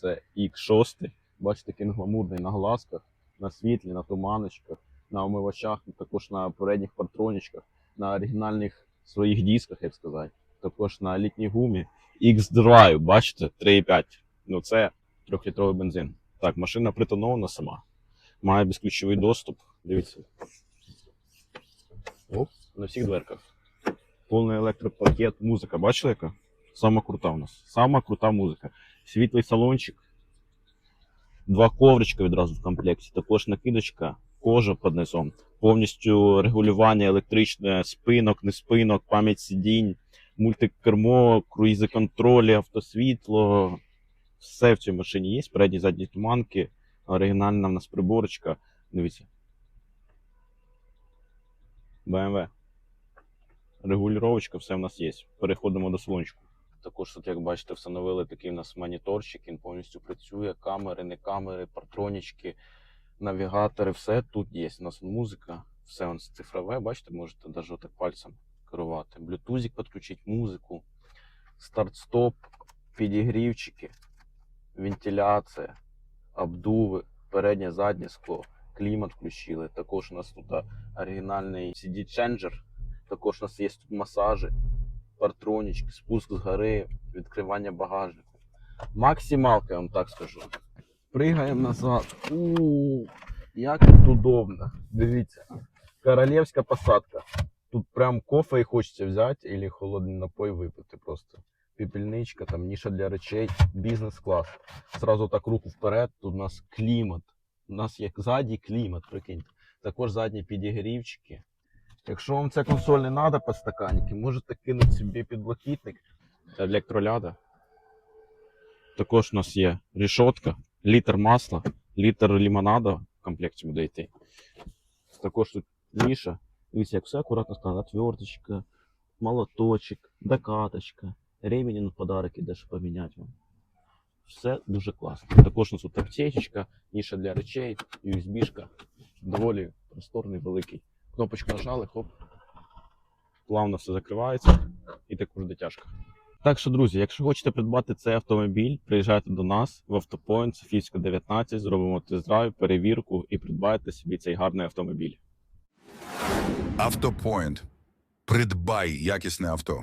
це X6. Бачите, який гламурний на глазках, на світлі, на туманочках, на омивачах, також на передніх партронічках, на оригінальних своїх дисках, як сказати. Також на літній гумі. X-Drive, бачите, 3,5. Ну це трьохлітровий бензин. Так, машина притонована сама. Має безключовий доступ. Дивіться. Оп, на всіх дверках. Повний електропакет, музика. Бачили яка? Сама крута у нас. Сама крута музика. Світлий салончик. Два ковричка відразу в комплекті. Також накидочка, кожа під низом. Повністю регулювання електричне, спинок, не спинок, пам'ять сидінь, мультикермо, круїзоконтролі, автосвітло. Все в цій машині є. Передні задні туманки, оригінальна в нас приборочка. Дивіться. BMW. Регулювачка, все в нас є. Переходимо до салончику. Також тут, як бачите, встановили такий у нас моніторчик, він повністю працює, камери, не камери, партронічки, навігатори, все тут є. У нас музика, все нас цифрове, бачите, можете навіть так пальцем керувати. Блютузик підключити, музику, старт-стоп, підігрівчики, вентиляція, обдуви, переднє, заднє скло, клімат включили. Також у нас тут оригінальний CD-ченджер, також у нас є тут масажі партронічки, спуск з гори, відкривання багажнику. Максималка, я вам так скажу. Пригаємо назад. У, як тут удобно. Дивіться. Королівська посадка. Тут прям кофе хочеться взяти, або холодний напой випити просто. Піпельничка, там ніша для речей, бізнес-клас. Сразу так руку вперед, тут у нас клімат. У нас є ззаді клімат, прикиньте. Також задні підігрівчики. Якщо вам ця консоль не треба подстаканники, можете кинути собі підблокітник. Електроляда. Також у нас є рішотка, літр масла, літр лимонада в комплекті буде йти. Також тут ніша. Дивіться, як все акуратно сказано. Отверточка, молоточок, докаточка, ремінь на подарок іде, щоб поміняти вам. Все дуже класно. Також у нас тут аптечечка, ніша для речей, USB-шка. Доволі просторний, великий кнопочку нажали, хоп. Плавно все закривається і також дотяжка. Так що, друзі, якщо хочете придбати цей автомобіль, приїжджайте до нас в Автопоінт Софійська 19, зробимо тест-драйв, перевірку і придбайте собі цей гарний автомобіль. Автопоінт. Придбай якісне авто.